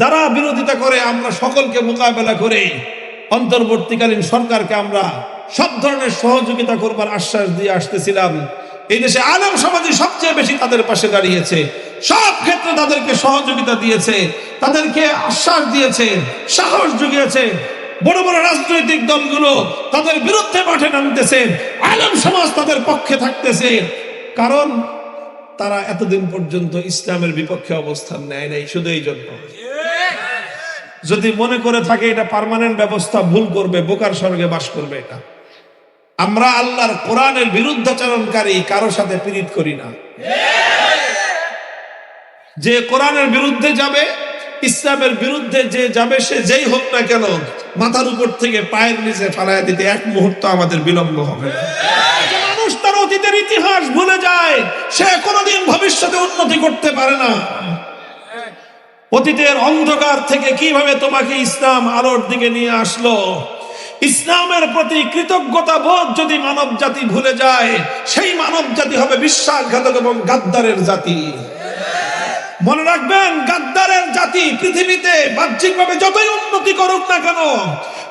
যারা বিরোধিতা করে, আমরা সকলকে মোকাবেলা করে অন্তর্বর্তীকালীন সরকারকে আমরা সব ধরনের সহযোগিতা করবার আশ্বাস দিয়ে আসতেছিলাম। এই দেশে আলেম সমাজই সবচেয়ে বেশি তাদের পাশে দাঁড়িয়েছে। সব ক্ষেত্রে তাদেরকে সহযোগিতা দিয়েছে, তাদেরকে আশ্বাস দিয়েছে, সাহস জুগিয়েছে। বড় বড় রাজনৈতিক দলগুলো তাদের বিরুদ্ধে মাঠে নামতেছে, আলেম সমাজ তাদের পক্ষে থাকতেছে। কারণ তারা এতদিন পর্যন্ত ইসলামের বিপক্ষে অবস্থান নেয় নাই, শুধু এই জন্য। যদি মনে করে থাকে এটা পার্মানেন্ট ব্যবস্থা, ভুল করবে, বোকার স্বর্গে বাস করবে এটা। আমরা আল্লাহর কোরআনের বিরুদ্ধাচরণকারী, কারও সাথে পীড়িত করি না। যে কোরআনের বিরুদ্ধে যাবে, ইসলামের বিরুদ্ধে যে যাবে, সে যেই হোক না কেন, মাথার উপর থেকে পায়ের নিচে ফালাইয়া দিতে এক মুহূর্ত আমাদের বিলম্ব হবে মানুষ তার অতীতের ইতিহাস ভুলে যায়, সে কোনোদিন ভবিষ্যতে উন্নতি করতে পারে না। অতীতের অন্ধকার থেকে কীভাবে তোমাকে ইসলাম আলোর দিকে নিয়ে আসলো? ইসলামের প্রতি কৃতজ্ঞতা বোধ যদি মানব জাতি ভুলে যায়, সেই মানব জাতি হবে বিশ্বাসঘাতক এবং গাদ্দারের জাতি। মনে রাখবেন, গাদ্দারের জাতি পৃথিবীতে বাহ্যিকভাবে যতই উন্নতি করুক না কেন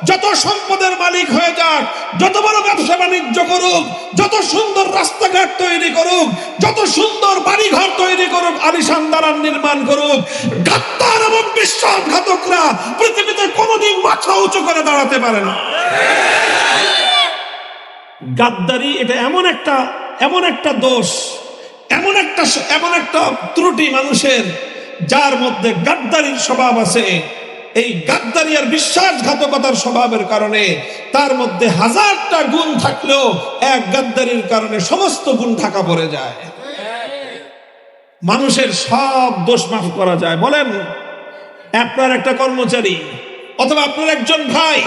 যত সম্পদের মালিক হয়ে যাক, যত বড় ব্যবসা বাণিজ্য করুক, যত সুন্দর রাস্তাঘাট তৈরি করুক, যত সুন্দর বাড়িঘর তৈরি করুক, আলিশান দালান নির্মাণ করুক গাদ্দার এবং বিশ্বাসঘাতকরা পৃথিবীতে কোনোদিন মাথা উঁচু করে দাঁড়াতে পারে না। গাদ্দারি, এটা এমন একটা এমন একটা দোষ, এমন একটা এমন একটা ত্রুটি মানুষের, যার মধ্যে গাদ্দারির স্বভাব আছে। এই গাদ্দারি আর বিশ্বাসঘাতকতার স্বভাবের কারণে তার মধ্যে হাজারটা গুণ থাকলেও এক গাদ্দারির কারণে সমস্ত গুণ ঢাকা পড়ে যায়। মানুষের সব দোষ মাফ করা যায়। বলেন, আপনার একটা কর্মচারী অথবা আপনার একজন ভাই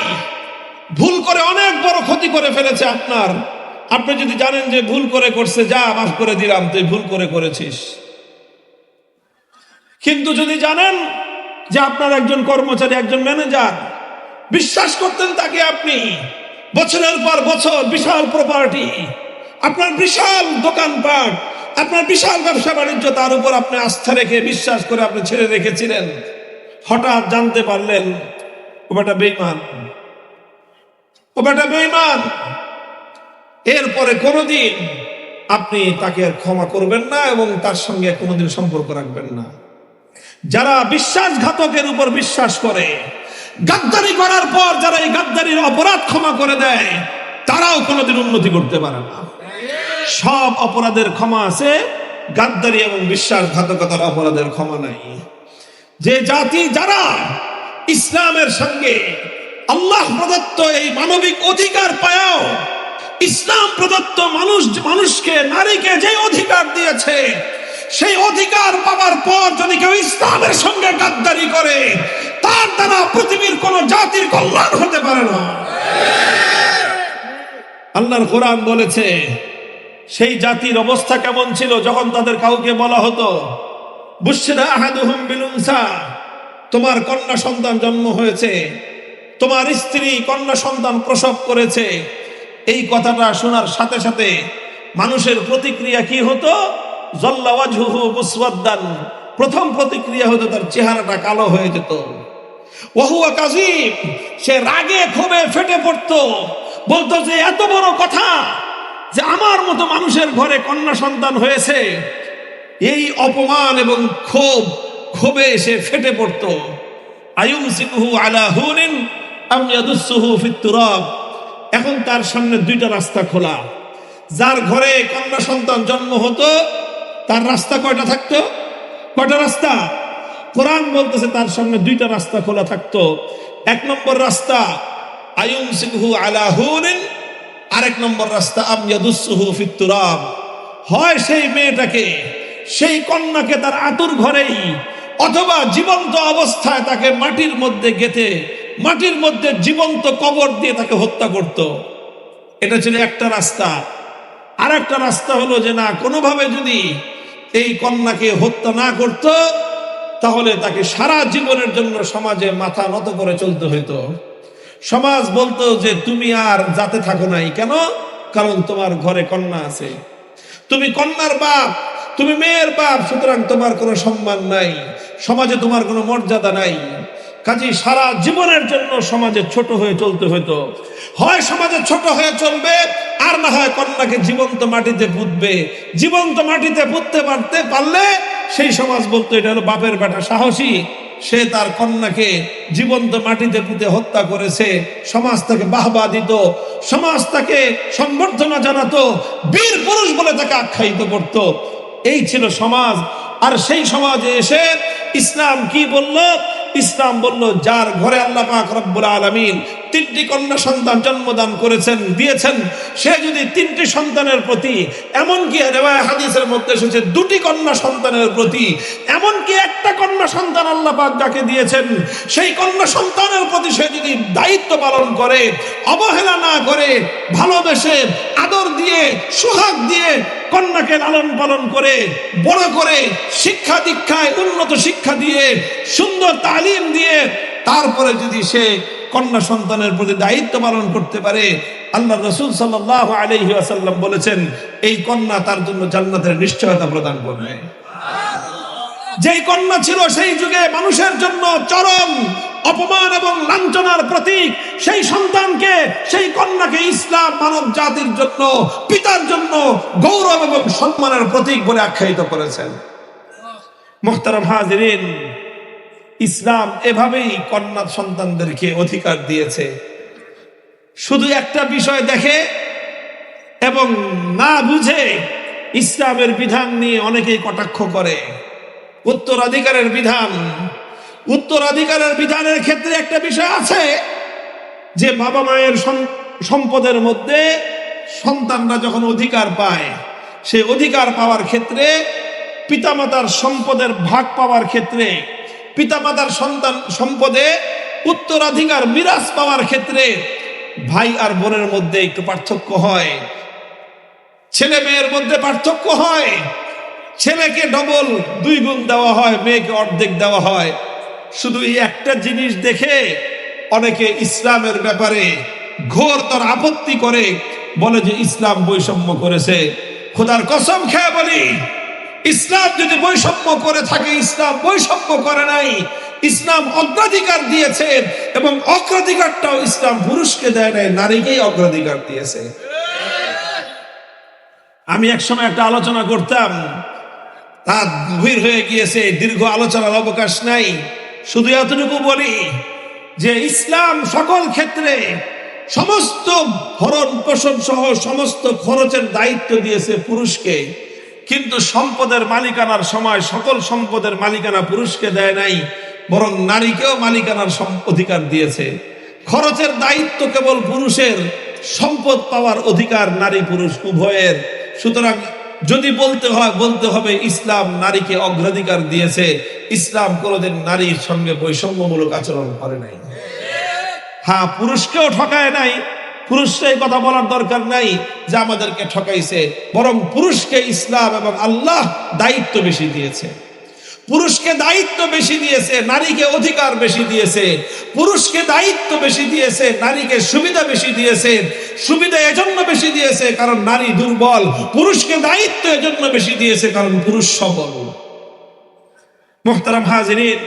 ভুল করে অনেক বড় ক্ষতি করে ফেলেছে আপনার। আপনি যদি জানেন যে ভুল করে করছে, যা মাফ করে দিলাম, তুই ভুল করে করেছিস। কিন্তু যদি জানেন যে আপনার একজন কর্মচারী, একজন ম্যানেজার, বিশ্বাস করতেন তাকে আপনি। বছরের পর বছর বিশাল প্রপার্টি আপনার বিশাল দোকানপাট, আপনার বিশাল ব্যবসা বাণিজ্য, তার উপর আপনি আস্থা রেখে, বিশ্বাস করে আপনি ছেড়ে রেখেছিলেন। হঠাৎ জানতে পারলেন, ও বেটা বেইমান ও বেটা বেইমান এরপরে কোনোদিন আপনি তাকে আর ক্ষমা করবেন না এবং তার সঙ্গে কোনোদিন সম্পর্ক রাখবেন না। যারা বিশ্বাসঘাতকের উপর বিশ্বাস করে, গাদ্দারি করার পর যারা এই গাদ্দারির অপরাধ ক্ষমা করে দেয়, তারাও কোনোদিন উন্নতি করতে পারে না। সব অপরাধের ক্ষমা আছে, গাদ্দারি এবং বিশ্বাসঘাতকতার অপরাধের ক্ষমা নাই। যে জাতি যারা ইসলামের সঙ্গে আল্লাহ প্রদত্ত এই মানবিক অধিকার পায়াও, ইসলাম প্রদত্ত মানুষ মানুষকে, নারীকে যে অধিকার দিয়েছে সেই অধিকার পাওয়ার পর যদি কেউ ইসলামের সঙ্গে গাদ্দারি করে, তার দ্বারা পৃথিবীর কোন জাতির কল্যাণ হতে পারে না। আল্লাহর কোরআন বলেছে, সেই জাতির অবস্থা কেমন ছিল যখন তাদের কাউকে বলা হতো তোমার কন্যা সন্তান জন্ম হয়েছে, তোমার স্ত্রী কন্যা সন্তান প্রসব করেছে। এই কথাটা শোনার সাথে সাথে মানুষের প্রতিক্রিয়া কি হতো? জল্লাওয়াজহু প্রথম প্রতিক্রিয়া হতো তার চেহারাটা কালো হয়ে যেত। সে রাগে ক্ষোভে ফেটে পড়তো। বলতো যে, এত বড় কথা যে আমার মতো মানুষের ঘরে কন্যা সন্তান হয়েছে। এই অপমান এবং ক্ষোভ, ক্ষোভে সে ফেটে পড়তো। আয়ুম সিকুহু আলা হুনিন আম ইয়াদুসুহু ফিত তুরাব। এখন তার সামনে দুইটা রাস্তা খোলা। যার ঘরে কন্যা সন্তান জন্ম হতো তার রাস্তা কয়টা থাকতো? কয়টা রাস্তা? কোরআন বলতেছে তার সামনে দুইটা রাস্তা খোলা থাকতো। এক নম্বর রাস্তা আয়ুম সিংহু আলা হুনিন। আরেক নম্বর রাস্তা আময়াদুসুহু ফিত্তুরাব হয় সেই মেয়েটাকে, সেই কন্যাকে তার আতুর ঘরেই, অথবা জীবন্ত অবস্থায় তাকে মাটির মধ্যে গেথে, মাটির মধ্যে জীবন্ত কবর দিয়ে তাকে হত্যা করত। এটা ছিল একটা রাস্তা। আর একটা রাস্তা হলো যে না, কোনোভাবে যদি এই কন্যাকে হত্যা না করত, তাহলে তাকে সারা জীবনের জন্য সমাজে মাথা নত করে চলতে হইতো। সমাজ বলতো যে, তুমি আর যাতে থাকো নাই কেন? কারণ তোমার ঘরে কন্যা আছে। তুমি কন্যার বাপ, তুমি মেয়ের বাপ, সুতরাং তোমার কোনো সম্মান নাই। সমাজে তোমার কোনো মর্যাদা নাই। কাজে সারা জীবনের জন্য সমাজে ছোট হয়ে চলতে হতো হয় সমাজে ছোট হয়ে চলবে, আর না হয় কন্যাকে জীবন্ত মাটিতে পুঁতবে। জীবন্ত মাটিতে পুঁততে পারতে পারলে সেই সমাজ বলতো, এটা হলো বাপের বেটা সাহসী। সে তার কন্যাকে জীবন্ত মাটিতে পুঁতে হত্যা করেছে। সমাজ তাকে বাহবা দিত। সমাজ তাকে সম্বর্ধনা জানাতো। বীর পুরুষ বলে তাকে আখ্যায়িত করত। এই ছিল সমাজ। আর সেই সমাজে এসে ইসলাম কি বলল? ইসলাম বলল যার ঘরে আল্লাহ পাক রব্বুল আলামিন তিনটি কন্যা সন্তান জন্মদান করেছেন, দিয়েছেন। সে যদি তিনটি সন্তানের প্রতি, এমনকি রেওয়ায় হাদিসের মধ্যে এসেছে, দুটি কন্যা সন্তানের প্রতি, এমনকি একটা কন্যা সন্তান আল্লাহ পাক যাকে দিয়েছেন, সেই কন্যা সন্তানের প্রতি সে যদি দায়িত্ব পালন করে, অবহেলা না করে, ভালোবেসে, আদর দিয়ে, সোহাগ দিয়ে কন্যাকে লালন পালন করে, বড় করে শিক্ষা দীক্ষায় উন্নত শিক্ষা দিয়ে, সুন্দর তালিম দিয়ে, তারপরে যদি সে কন্যা সন্তানের প্রতি দায়িত্ব পালন করতে পারে। আল্লাহ রসুল সাল্লাহ আলহি আসাল্লাম বলেছেন, এই কন্যা তার জন্য জান্নাতের নিশ্চয়তা প্রদান করবে। যেই কন্যা ছিল সেই যুগে মানুষের জন্য চরম অপমান এবং লাঞ্ছনার প্রতীক। সেই সন্তানকে, সেই কন্যাকে ইসলাম মানব জাতির জন্য, পিতার জন্য গৌরব এবং সম্মানের প্রতীক বলে আখ্যায়িত করেছেন। মোহতারাম হাজরিন ইসলাম এভাবেই কন্যা সন্তানদেরকে অধিকার দিয়েছে। শুধু একটা বিষয় দেখে এবং না বুঝে ইসলামের বিধান নিয়ে অনেকেই কটাক্ষ করে। উত্তরাধিকারের বিধান। উত্তরাধিকারের বিধানের ক্ষেত্রে একটা বিষয় আছে যে বাবা মায়ের সম্পদের মধ্যে সন্তানরা যখন অধিকার পায়, সে অধিকার পাওয়ার ক্ষেত্রে পিতামাতার সম্পদের ভাগ পাওয়ার ক্ষেত্রে পিতামাতার সন্তান সম্পদে উত্তরাধিকার বিরাজ পাওয়ার ক্ষেত্রে ভাই আর বোনের মধ্যে একটু পার্থক্য হয়। ছেলে মেয়ের মধ্যে পার্থক্য হয়। ছেলেকে ডবল দুই গুণ দেওয়া হয়, মেয়েকে অর্ধেক দেওয়া হয়। শুধু এই একটা জিনিস দেখে অনেকে ইসলামের ব্যাপারে ঘোর তোর আপত্তি করে, বলে যে ইসলাম বৈষম্য করেছে। খোদার কসম খেয়ে বলি ইসলাম যদি বৈষম্য করে থাকে, ইসলাম বৈষম্য করে নাই, ইসলাম অগ্রাধিকার দিয়েছে এবং অগ্রাধিকারটাও ইসলাম পুরুষকে দেয় নাই, নারীকেই অগ্রাধিকার দিয়েছে। আমি একসময় একটা আলোচনা করতাম তা গভীর হয়ে গিয়েছে, দীর্ঘ আলোচনার অবকাশ নাই, শুধু এতটুকু বলি যে ইসলাম সকল ক্ষেত্রে সমস্ত ভরণ পোষণ সহ সমস্ত খরচের দায়িত্ব দিয়েছে পুরুষকে। কিন্তু সম্পদের মালিকানার সময় সকল সম্পদের মালিকানা পুরুষকে দেয় নাই, বরং নারীকেও মালিকানার অধিকার দিয়েছে। খরচের দায়িত্ব কেবল পুরুষের, সম্পদ পাওয়ার অধিকার নারী পুরুষ উভয়ের। সুতরাং যদি বলতে হয়, বলতে হবে, ইসলাম নারীকে অগ্রাধিকার দিয়েছে, ইসলাম কোনোদিন নারীর সঙ্গে বৈষম্যমূলক আচরণ করে নাই। হ্যাঁ পুরুষকেও ঠকায় নাই পুরুষকে এই কথা বলার দরকার নাই যে আমাদেরকে ঠকাইছে, বরং পুরুষকে ইসলাম এবং আল্লাহ দায়িত্ব বেশি দিয়েছে। পুরুষকে দায়িত্ব বেশি দিয়েছে, নারীকে অধিকার বেশি দিয়েছে। পুরুষকে দায়িত্ব বেশি দিয়েছে, নারীকে সুবিধা বেশি দিয়েছে, সুবিধা এজন্য বেশি দিয়েছে কারণ নারী দুর্বল। পুরুষকে দায়িত্ব এজন্য বেশি দিয়েছে কারণ পুরুষ সবল। মোহতারাম হাজিরিন,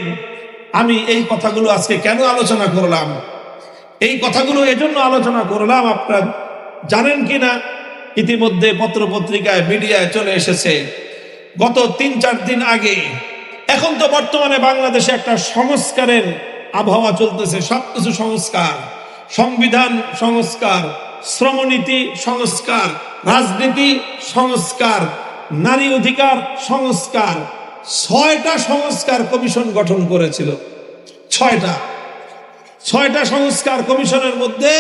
আমি এই কথাগুলো আজকে কেন আলোচনা করলাম? এই কথাগুলো এজন্য আলোচনা করলাম, আপনার জানেন কিনা? ইতিমধ্যে পত্র পত্রিকায় মিডিয়ায় চলে এসেছে। গত তিন চার দিন আগে, এখন তো বর্তমানে বাংলাদেশে একটা সংস্কারের আবহাওয়া চলতেছে, সবকিছু সংস্কার। সংবিধান সংস্কার, শ্রমনীতি সংস্কার, রাজনীতি সংস্কার, নারী অধিকার সংস্কার, ছয়টা সংস্কার কমিশন গঠন করেছিল। ছয়টা। ছয়টা সংস্কার কমিশনের মধ্যে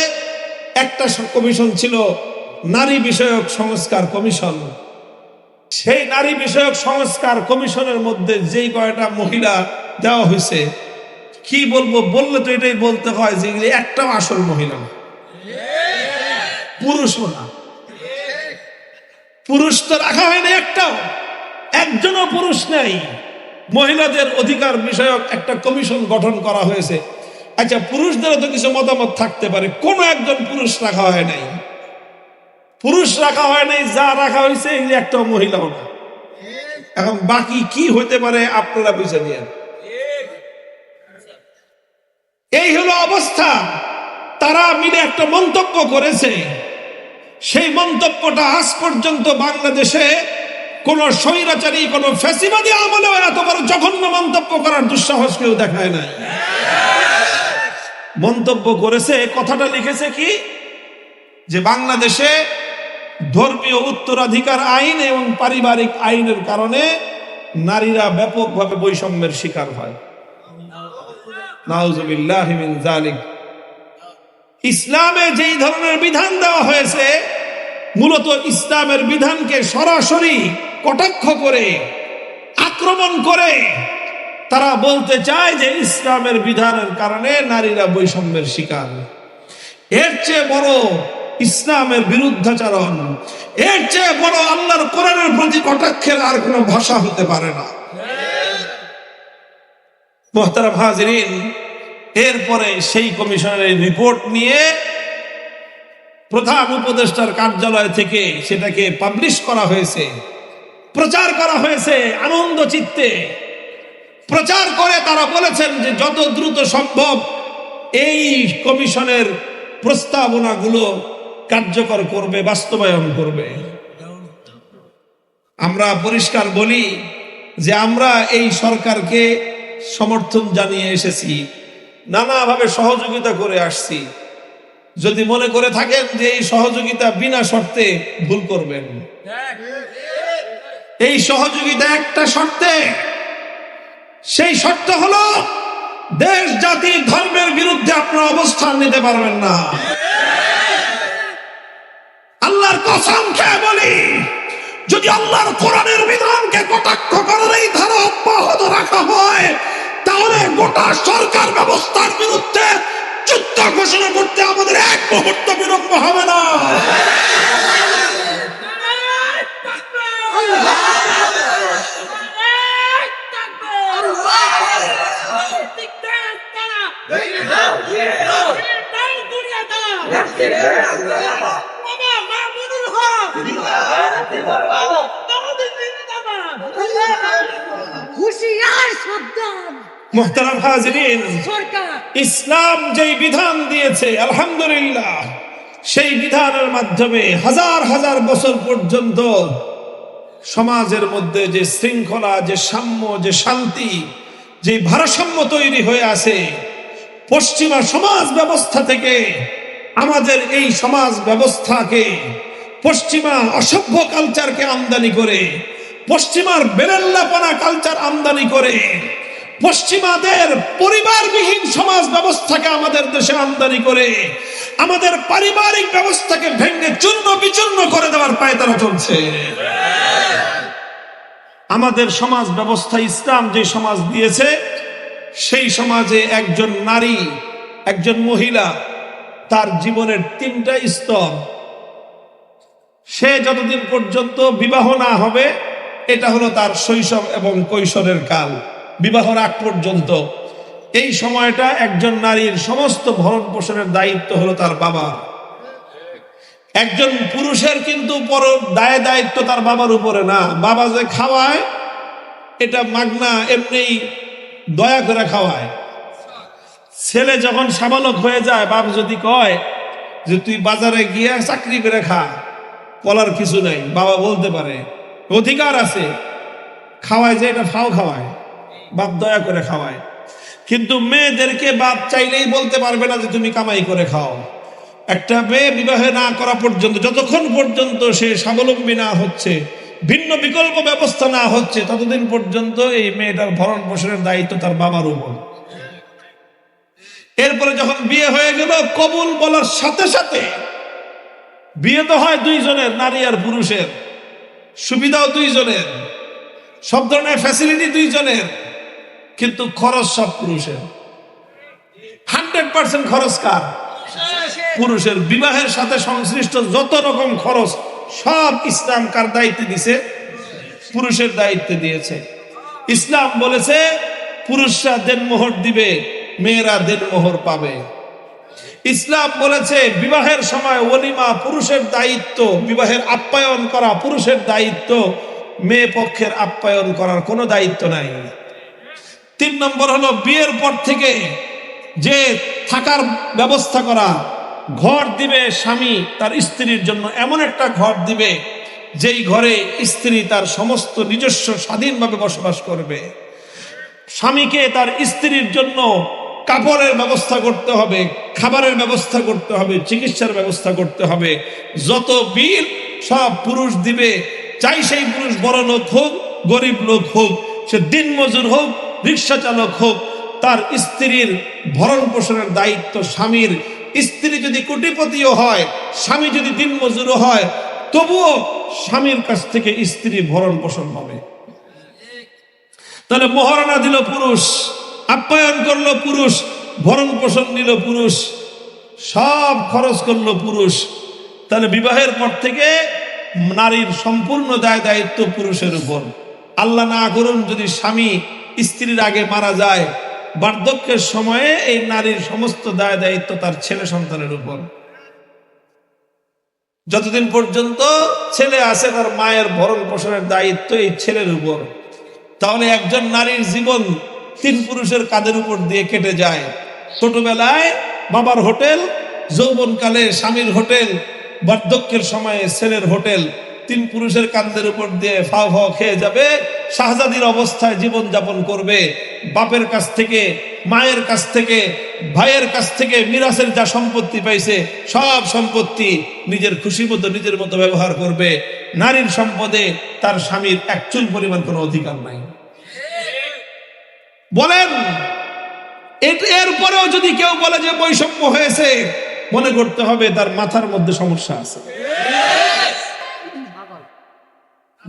একটা কমিশন ছিল নারী বিষয়ক সংস্কার কমিশন। সেই নারী বিষয়ক সংস্কার কমিশনের মধ্যে যেই কয়টা মহিলা দেওয়া হয়েছে, কি বলব? বললে তো এটাই বলতে হয় যে একটাও আসল মহিলা না। পুরুষও না। পুরুষ তো রাখা হয়নি একটাও। একজনও পুরুষ নেই। মহিলাদের অধিকার বিষয়ক একটা কমিশন গঠন করা হয়েছে। আচ্ছা পুরুষদেরও তো কিছু মতামত থাকতে পারে। কোনো একজন পুরুষ রাখা হয় নাই। পুরুষ রাখা হয় নাই, যা রাখা হয়েছে এগুলি একটাও মহিলাও না। এখন বাকি কি হতে পারে, আপনারা বুঝে নিয়ে এই হলো অবস্থা। তারা মিলে একটা মন্তব্য করেছে। সেই মন্তব্যটা আজ পর্যন্ত বাংলাদেশে কোন স্বৈরাচারী, কোন ফ্যাসিবাদী আমলেও এত বড় জঘন্য মন্তব্য করার দুঃসাহস কেউ দেখায় না মন্তব্য করেছে, কথাটা লিখেছে কি? যে বাংলাদেশে ধর্মীয় উত্তরাধিকার আইন এবং পারিবারিক আইনের কারণে নারীরা ব্যাপকভাবে বৈষম্যের শিকার হয়। ইসলামে যেই ধরনের বিধান দেওয়া হয়েছে, মূলত ইসলামের বিধানকে সরাসরি কটাক্ষ করে, আক্রমণ করে তারা বলতে চায় যে ইসলামের বিধানের কারণে নারীরা বৈষম্যের শিকার। এর চেয়ে বড় ইসলামের বিরুদ্ধাচরণ, এর চেয়ে বড় আল্লাহর কোরআনের প্রতি কটাক্ষের আর কোনো ভাষা হতে পারে না। হাজরিন, এরপরে সেই কমিশনের রিপোর্ট নিয়ে প্রধান উপদেষ্টার কার্যালয় থেকে সেটাকে পাবলিশ করা হয়েছে, প্রচার করা হয়েছে আনন্দ চিত্তে। প্রচার করে তারা বলেছেন যে যত দ্রুত সম্ভব এই কমিশনের প্রস্তাবনাগুলো কার্যকর করবে বাস্তবায়ন করবে। আমরা পরিষ্কার বলি যে আমরা এই সরকারকে সমর্থন জানিয়ে এসেছি নানাভাবে সহযোগিতা করে আসছি। যদি মনে করে থাকেন যে এই সহযোগিতা বিনা শর্তে ভুল করবেন। এই সহযোগিতা একটা শর্তে। সেই শর্ত হলো, দেশ, জাতি, ধর্মের বিরুদ্ধে আপনার অবস্থান নিতে পারবেন না। আল্লাহর কসম খেয়ে বলি, যদি আল্লাহর কোরআনের বিধানকে কটাক্ষ করার এই ধারা অব্যাহত রাখা হয়, তাহলে গোটা সরকার ব্যবস্থার বিরুদ্ধে যুদ্ধ ঘোষণা করতে আমাদের এক মুহূর্ত বিলম্ব হবে না হুশিয়ার সাবধান ইসলাম যেই বিধান দিয়েছে, আলহামদুলিল্লাহ, সেই বিধানের মাধ্যমে হাজার হাজার বছর পর্যন্ত সমাজের মধ্যে যে শৃঙ্খলা, যে সাম্য, যে শান্তি, যে ভারসাম্য তৈরি হয়ে আছে পশ্চিমা সমাজ ব্যবস্থা থেকে আমাদের এই সমাজ ব্যবস্থাকে, পশ্চিমা অসভ্য কালচারকে আমদানি করে, পশ্চিমার বেরেল্লাপনা কালচার আমদানি করে, পশ্চিমাদের পরিবারবিহীন সমাজ ব্যবস্থাকে আমাদের দেশে আমদানি করে, আমাদের পারিবারিক ব্যবস্থাকে ভেঙে চূর্ণ বিচূর্ণ করে দেওয়ার পায়ে তারা চলছে। আমাদের সমাজ ব্যবস্থা ইসলাম যে সমাজ দিয়েছে সেই সমাজে একজন নারী, একজন মহিলা, তার জীবনের তিনটা স্তর। সে যতদিন পর্যন্ত বিবাহ না হবে, এটা হলো তার শৈশব এবং কৈশোরের কাল, বিবাহর আগ পর্যন্ত। এই সময়টা একজন নারীর সমস্ত ভরণ পোষণের দায়িত্ব হলো তার বাবা। একজন পুরুষের কিন্তু পর দায় দায়িত্ব তার বাবার উপরে না। বাবা যে খাওয়ায়, এটা মাগনা এমনি দয়া করে খাওয়ায়। ছেলে যখন সাবালক হয়ে যায়, বাপ যদি কয় যে তুই বাজারে গিয়ে চাকরি করে খা, বলার কিছু নাই। বাবা বলতে পারে, অধিকার আছে, খাওয়ায় যে এটা ফাও খাওয়ায়, বাপ দয়া করে খাওয়ায়। কিন্তু মেয়েদেরকে বাপ চাইলেই বলতে পারবে না যে তুমি কামাই করে খাও। একটা মেয়ে বিবাহে না করা পর্যন্ত, যতক্ষণ পর্যন্ত সে স্বাবলম্বী না হচ্ছে ভিন্ন বিকল্প ব্যবস্থা না হচ্ছে, ততদিন পর্যন্ত এই মেয়েটার ভরণ পোষণের দায়িত্ব তার বাবার উপর। এরপরে যখন বিয়ে হয়ে গেল, কবুল বলার সাথে সাথে বিয়ে তো হয় দুইজনের, নারী আর পুরুষের। সুবিধাও দুইজনের, সব ধরনের ফ্যাসিলিটি দুইজনের, কিন্তু খরচ সব পুরুষের। হান্ড্রেড পার্সেন্ট খরচ কার? পুরুষের। বিবাহের সাথে সংশ্লিষ্ট যত রকম খরচ সব ইসলাম কার দায়িত্বে দিছে? পুরুষের দায়িত্বে দিয়েছে। ইসলাম বলেছে, পুরুষরা দেনমোহর দিবে, মেয়েরা দেনমোহর পাবে। ইসলাম বলেছে, বিবাহের সময় অলিমা পুরুষের দায়িত্ব, বিবাহের আপ্যায়ন করা পুরুষের দায়িত্ব, মেয়ে পক্ষের আপ্যায়ন করার কোনো দায়িত্ব নাই। তিন নম্বর হলো, বিয়ের পর থেকে যে থাকার ব্যবস্থা করা ঘর দিবে স্বামী তার স্ত্রীর জন্য, এমন একটা ঘর দিবে যেই ঘরে স্ত্রী তার সমস্ত নিজস্ব স্বাধীনভাবে বসবাস করবে। স্বামীকে তার স্ত্রীর জন্য কাপড়ের ব্যবস্থা করতে হবে, খাবারের ব্যবস্থা করতে হবে, চিকিৎসার ব্যবস্থা করতে হবে। যত বিল সব পুরুষ দিবে, চাই সেই পুরুষ বড় লোক হোক, গরিব লোক হোক, সে দিন মজুর হোক, রিক্সা চালক হোক, তার স্ত্রীর ভরণ পোষণের দায়িত্ব স্বামীর। স্ত্রী যদি কোটিপতিও হয়, স্বামী যদি দিন মজুরও হয়, তবুও স্বামীর কাছ থেকে স্ত্রী ভরণ পোষণ হবে। তাহলে মহারণা দিল পুরুষ, আপ্যায়ন করল পুরুষ ভরণ পোষণ নিল পুরুষ, সব খরচ করল পুরুষ। তাহলে বিবাহের পর থেকে নারীর সম্পূর্ণ দায় দায়িত্ব পুরুষের উপর। আল্লাহ না করুন যদি স্বামী স্ত্রীর আগে মারা যায় বার্ধক্যের সময়ে এই নারীর সমস্ত দায় দায়িত্ব তার ছেলে সন্তানের উপর। যতদিন পর্যন্ত ছেলে আছে, তার মায়ের ভরণ পোষণের দায়িত্ব এই ছেলের উপর। তাহলে একজন নারীর জীবন তিন পুরুষের কাঁধের উপর দিয়ে কেটে যায়। ছোটবেলায় বাবার হোটেল, যৌবনকালে স্বামীর হোটেল, বার্ধক্যের সময়ে ছেলের হোটেল। তিন পুরুষের কান্দের উপর দিয়ে ফাও ফাও খেয়ে যাবে, শাহজাদির অবস্থায় জীবন যাপন করবে। বাপের কাছ থেকে, মায়ের কাছ থেকে, ভাইয়ের কাছ থেকে মিরাসের যা সম্পত্তি পাইছে, সব সম্পত্তি নিজের খুশি মতো, নিজের মতো ব্যবহার করবে। নারীর সম্পদে তার স্বামীর এক চুল পরিমাণ কোনো অধিকার নাই। বলেন, এর- এরপরেও যদি কেউ বলে যে বৈষম্য হয়েছে, মনে করতে হবে তার মাথার মধ্যে সমস্যা আছে।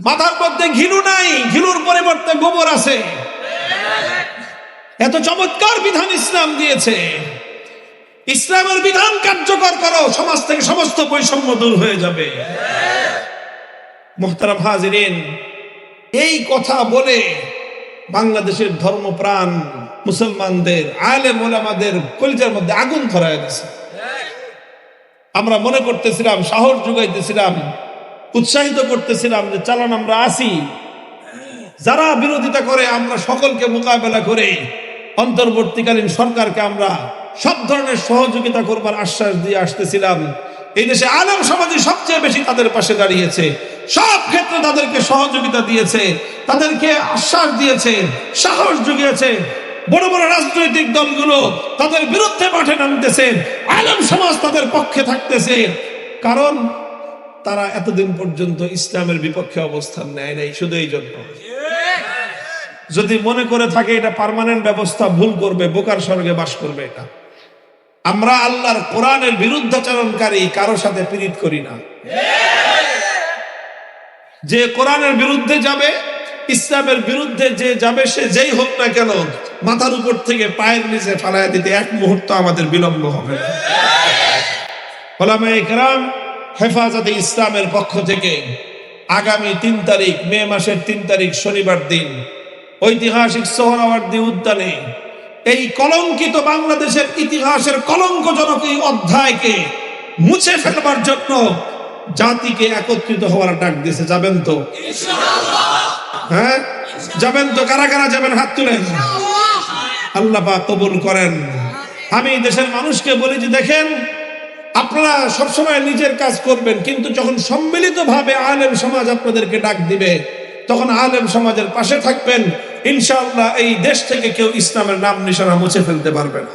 মাথার মধ্যে ঘিলু নাই ঘিলুর পরিবর্তে গোবর আছে। এত চমৎকার বিধান ইসলাম দিয়েছে। ইসলামের বিধান কার্যকর করো, সমাজ থেকে সমস্ত বৈষম্য দূর হয়ে যাবে। মোহতারাম হাজিরিন, এই কথা বলে বাংলাদেশের ধর্মপ্রাণ মুসলমানদের, আলেম ওলামাদের কলিজার মধ্যে আগুন ধরায় গেছে আমরা মনে করতেছিলাম, সাহস যোগাইতেছিলাম উৎসাহিত করতেছিলাম যে, চালান, আমরা আসি যারা বিরোধিতা করে, আমরা সকলকে মোকাবেলা করে অন্তর্বর্তীকালীন সরকারকে আমরা সব ধরনের সহযোগিতা করবার আশ্বাস দিয়ে আসতেছিলাম। এই দেশে আলেম সমাজে সবচেয়ে বেশি তাদের পাশে দাঁড়িয়েছে। সব ক্ষেত্রে তাদেরকে সহযোগিতা দিয়েছে, তাদেরকে আশ্বাস দিয়েছে, সাহস জুগিয়েছে। বড় বড় রাজনৈতিক দলগুলো তাদের বিরুদ্ধে মাঠে নামতেছে। আলেম সমাজ তাদের পক্ষে থাকতেছে। কারণ তারা এতদিন পর্যন্ত ইসলামের বিপক্ষে অবস্থান নেয় নাই, শুধু এই জন্য। যদি মনে করে থাকে এটা পার্মানেন্ট ব্যবস্থা, ভুল করবে, বোকার স্বর্গে বাস করবে এটা। আমরা আল্লাহর কোরআনের বিরুদ্ধাচরণকারী, কারও সাথে পীড়িত করি না। যে কোরআনের বিরুদ্ধে যাবে, ইসলামের বিরুদ্ধে যে যাবে, সে যেই হোক না কেন, মাথার উপর থেকে পায়ের নিচে ফালাইয়া দিতে এক মুহূর্ত আমাদের বিলম্ব হবে না। ইকরাম হেফাজতে ইসলামের পক্ষ থেকে আগামী তিন তারিখ মে মাসের তিন তারিখ শনিবার দিন ঐতিহাসিক সোহরাওয়ার্দী উদ্যানে এই কলঙ্কিত বাংলাদেশের ইতিহাসের কলঙ্কজনক এই অধ্যায়কে মুছে ফেলবার জন্য জাতিকে একত্রিত হওয়ার ডাক দিয়েছে। যাবেন তো? হ্যাঁ? যাবেন তো? কারা কারা যাবেন? হাত তুলেন। আল্লাহ কবুল করেন। আমি দেশের মানুষকে বলি যে দেখেন আপনারা সবসময় নিজের কাজ করবেন, কিন্তু যখন সম্মিলিত ভাবে আলেম সমাজ আপনাদেরকে ডাক দিবে, তখন আলেম সমাজের পাশে থাকবেন। ইনশাআল্লাহ এই দেশ থেকে কেউ ইসলামের নাম নিশানা মুছে ফেলতে পারবে না।